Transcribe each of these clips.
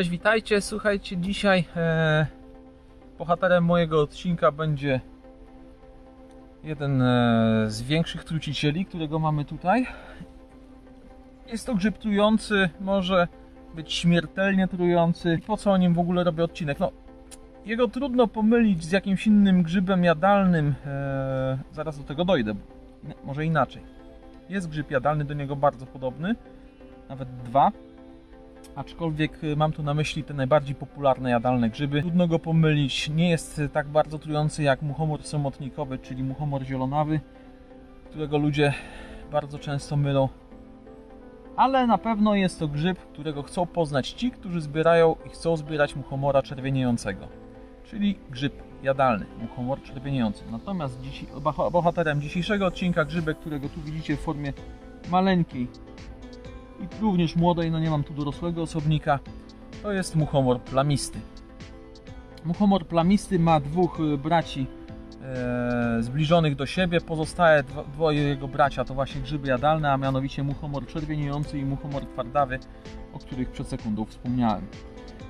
Cześć, witajcie. Słuchajcie, dzisiaj e, bohaterem mojego odcinka będzie jeden e, z większych trucicieli, którego mamy tutaj. Jest to grzyb trujący, może być śmiertelnie trujący. Po co o nim w ogóle robię odcinek? No, jego trudno pomylić z jakimś innym grzybem jadalnym. E, zaraz do tego dojdę. Może inaczej. Jest grzyb jadalny, do niego bardzo podobny, nawet dwa. Aczkolwiek y, mam tu na myśli te najbardziej popularne jadalne grzyby. Trudno go pomylić. Nie jest y, tak bardzo trujący jak muchomor samotnikowy, czyli muchomor zielonawy, którego ludzie bardzo często mylą. Ale na pewno jest to grzyb, którego chcą poznać ci, którzy zbierają i chcą zbierać muchomora czerwieniejącego. Czyli grzyb jadalny, muchomor czerwieniejący. Natomiast boha- bohaterem dzisiejszego odcinka grzybek, którego tu widzicie w formie maleńkiej i również młodej, no nie mam tu dorosłego osobnika, to jest muchomor plamisty. Muchomor plamisty ma dwóch y, braci e, zbliżonych do siebie, pozostałe dwo- dwoje jego bracia to właśnie grzyby jadalne, a mianowicie muchomor czerwieniejący i muchomor twardawy, o których przed sekundą wspomniałem.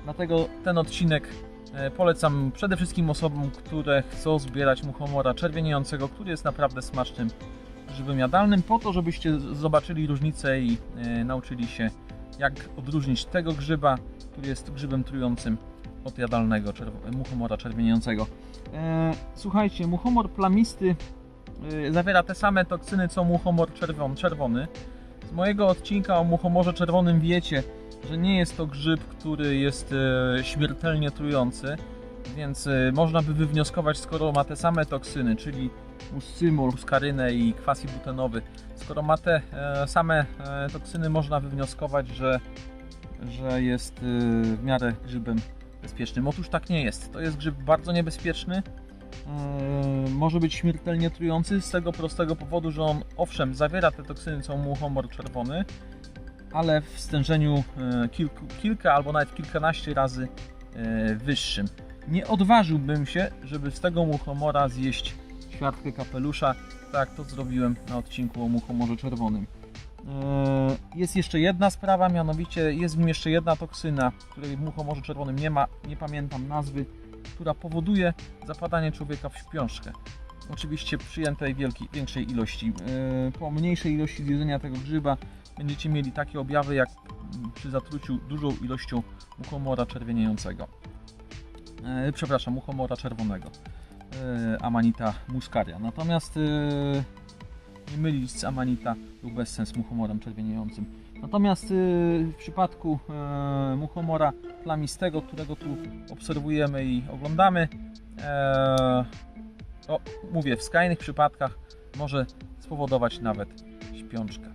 Dlatego ten odcinek e, polecam przede wszystkim osobom, które chcą zbierać muchomora czerwieniejącego, który jest naprawdę smacznym grzybem jadalnym, po to, żebyście zobaczyli różnicę i e, nauczyli się, jak odróżnić tego grzyba, który jest grzybem trującym, od jadalnego muchomora czerwieniącego. E, słuchajcie, muchomor plamisty e, zawiera te same toksyny, co muchomor czerwon, czerwony. Z mojego odcinka o muchomorze czerwonym wiecie, że nie jest to grzyb, który jest śmiertelnie trujący, więc można by wywnioskować, skoro ma te same toksyny, czyli muscymol, muskarynę i kwas ibutenowy. Skoro ma te e, same e, toksyny, można wywnioskować, że, że jest e, w miarę grzybem bezpiecznym. Otóż tak nie jest. To jest grzyb bardzo niebezpieczny. Może być śmiertelnie trujący z tego prostego powodu, że on owszem zawiera te toksyny, co muchomor czerwony, ale w stężeniu kilku, kilka albo nawet kilkanaście razy wyższym. Nie odważyłbym się, żeby z tego muchomora zjeść ćwiartkę kapelusza, tak to zrobiłem na odcinku o muchomorze czerwonym. Eee, Jest jeszcze jedna sprawa, mianowicie jest w nim jeszcze jedna toksyna, której w muchomorze czerwonym nie ma, nie pamiętam nazwy, która powoduje zapadanie człowieka w śpiączkę. Oczywiście przyjętej wielkiej, większej ilości. Eee, Po mniejszej ilości zjedzenia tego grzyba będziecie mieli takie objawy jak przy zatruciu dużą ilością muchomora czerwieniejącego. Eee, Przepraszam, muchomora czerwonego. Eee, Amanita muscaria. Natomiast eee, nie mylić z Amanita lub bezsens z muchomorem czerwieniejącym. Natomiast y, w przypadku muchomora plamistego, którego tu obserwujemy i oglądamy, to mówię, w skrajnych przypadkach może spowodować nawet śpiączkę.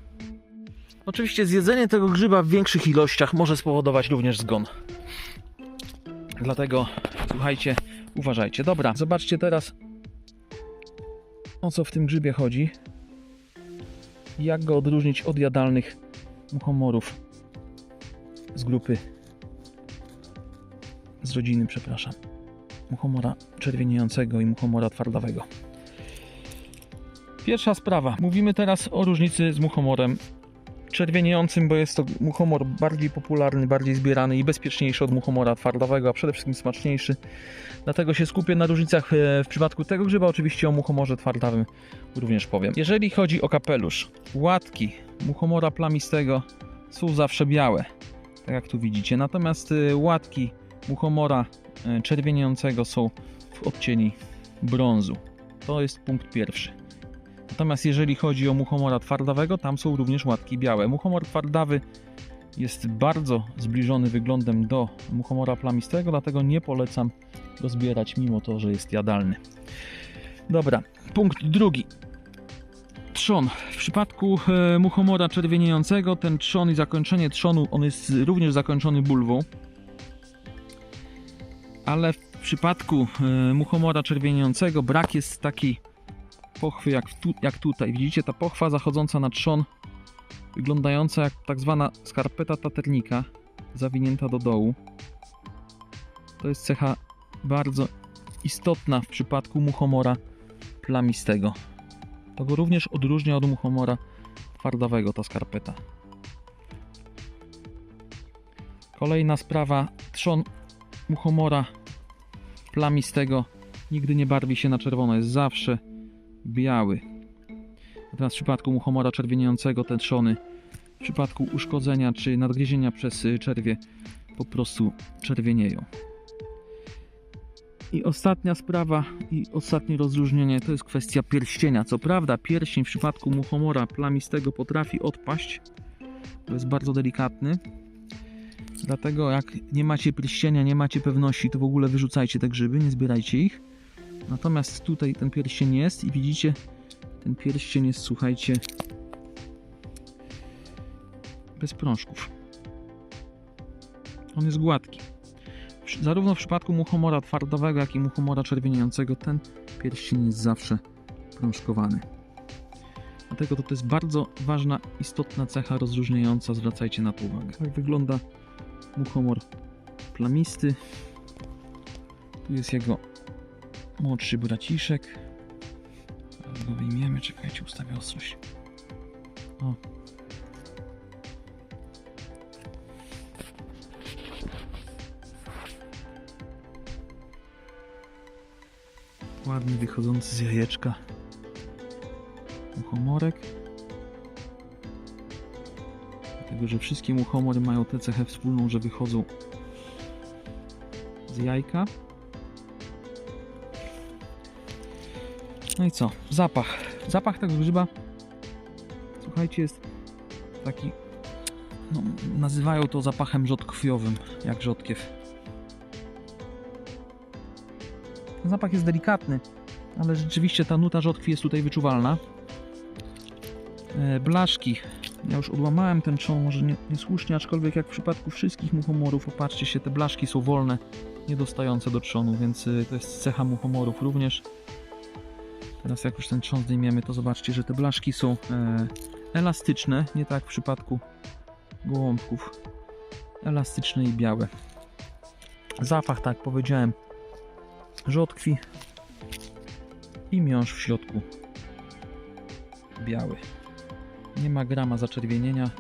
Oczywiście zjedzenie tego grzyba w większych ilościach może spowodować również zgon. Dlatego słuchajcie, uważajcie. Dobra, zobaczcie teraz o co w tym grzybie chodzi jak go odróżnić od jadalnych muchomorów z grupy z rodziny, przepraszam. Muchomora czerwieniejącego i muchomora twardawego. Pierwsza sprawa. Mówimy teraz o różnicy z muchomorem czerwieniejącym, bo jest to muchomor bardziej popularny, bardziej zbierany i bezpieczniejszy od muchomora twardawego, a przede wszystkim smaczniejszy. Dlatego się skupię na różnicach e, w przypadku tego grzyba, oczywiście o muchomorze twardawym również powiem. Jeżeli chodzi o kapelusz, łatki muchomora plamistego są zawsze białe, tak jak tu widzicie. Natomiast y, łatki muchomora y, czerwieniącego są w odcieni brązu. To jest punkt pierwszy. Natomiast jeżeli chodzi o muchomora twardawego, tam są również łatki białe. Muchomor twardawy jest bardzo zbliżony wyglądem do muchomora plamistego, dlatego nie polecam go zbierać, mimo to, że jest jadalny. Dobra, punkt drugi trzon. W przypadku e, muchomora czerwieniejącego ten trzon i zakończenie trzonu, on jest również zakończony bulwą. Ale w przypadku e, muchomora czerwieniejącego brak jest takiej pochwy jak, tu, jak tutaj. Widzicie, ta pochwa zachodząca na trzon, wyglądająca jak tak zwana skarpeta taternika, zawinięta do dołu. To jest cecha bardzo istotna w przypadku muchomora plamistego. To go również odróżnia od muchomora twardawego, ta skarpeta. Kolejna sprawa, trzon muchomora plamistego nigdy nie barwi się na czerwono, jest zawsze biały. Natomiast w przypadku muchomora czerwieniającego te trzony w przypadku uszkodzenia czy nadgryzienia przez y, czerwie po prostu czerwienieją. I ostatnia sprawa i ostatnie rozróżnienie to jest kwestia pierścienia. Co prawda pierścień w przypadku muchomora plamistego potrafi odpaść, to jest bardzo delikatny. Dlatego jak nie macie pierścienia, nie macie pewności, to w ogóle wyrzucajcie te grzyby, nie zbierajcie ich. Natomiast tutaj ten pierścień jest i widzicie, ten pierścień jest, słuchajcie, bez prążków. On jest gładki. Zarówno w przypadku muchomora twardowego, jak i muchomora czerwieniającego ten pierścień jest zawsze prążkowany. Dlatego to, to jest bardzo ważna, istotna cecha rozróżniająca, zwracajcie na to uwagę. Tak wygląda muchomor plamisty. Tu jest jego młodszy braciszek. Go wyjmiemy, czekajcie, ustawię ostrość. O. Ładnie wychodzący z jajeczka muchomorek. Dlatego, że wszystkie muchomory mają tę cechę wspólną, że wychodzą z jajka. No i co? Zapach. Zapach tego grzyba, słuchajcie, jest taki, no, nazywają to zapachem rzodkwiowym, jak rzodkiew. Zapach jest delikatny, ale rzeczywiście ta nuta rzodkwi jest tutaj wyczuwalna. E, Blaszki. Ja już odłamałem ten trzon, może nie, niesłusznie, aczkolwiek jak w przypadku wszystkich muchomorów, popatrzcie się, te blaszki są wolne, niedostające do trzonu, więc y, to jest cecha muchomorów również. Teraz jak już ten trzon zdejmiemy, to zobaczcie, że te blaszki są e, elastyczne, nie tak w przypadku gołąbków. Elastyczne i białe. Zapach, tak powiedziałem, rzodkwi i miąższ w środku biały. Nie ma grama zaczerwienienia.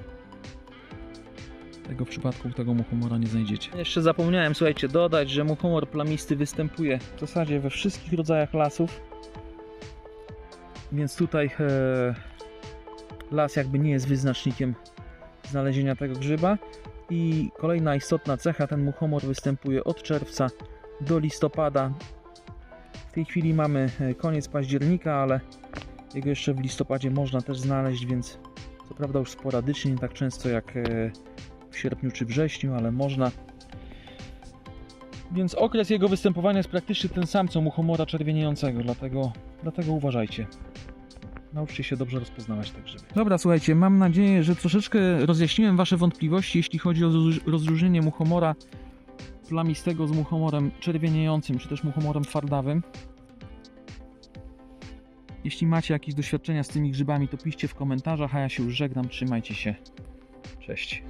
Tego w przypadku tego muchomora nie znajdziecie. Jeszcze zapomniałem, słuchajcie, dodać, że muchomor plamisty występuje w zasadzie we wszystkich rodzajach lasów. Więc tutaj e, las jakby nie jest wyznacznikiem znalezienia tego grzyba. I kolejna istotna cecha, ten muchomor występuje od czerwca do listopada. W tej chwili mamy e, koniec października, ale jego jeszcze w listopadzie można też znaleźć, więc co prawda już sporadycznie, nie tak często jak e, w sierpniu czy wrześniu, ale można. Więc okres jego występowania jest praktycznie ten sam co muchomora czerwieniejącego, dlatego, dlatego uważajcie. Nauczcie się dobrze rozpoznawać te grzyby. Dobra, słuchajcie, mam nadzieję, że troszeczkę rozjaśniłem Wasze wątpliwości, jeśli chodzi o rozróż- rozróżnienie muchomora plamistego z muchomorem czerwieniejącym, czy też muchomorem twardawym. Jeśli macie jakieś doświadczenia z tymi grzybami, to piszcie w komentarzach, a ja się już żegnam. Trzymajcie się. Cześć.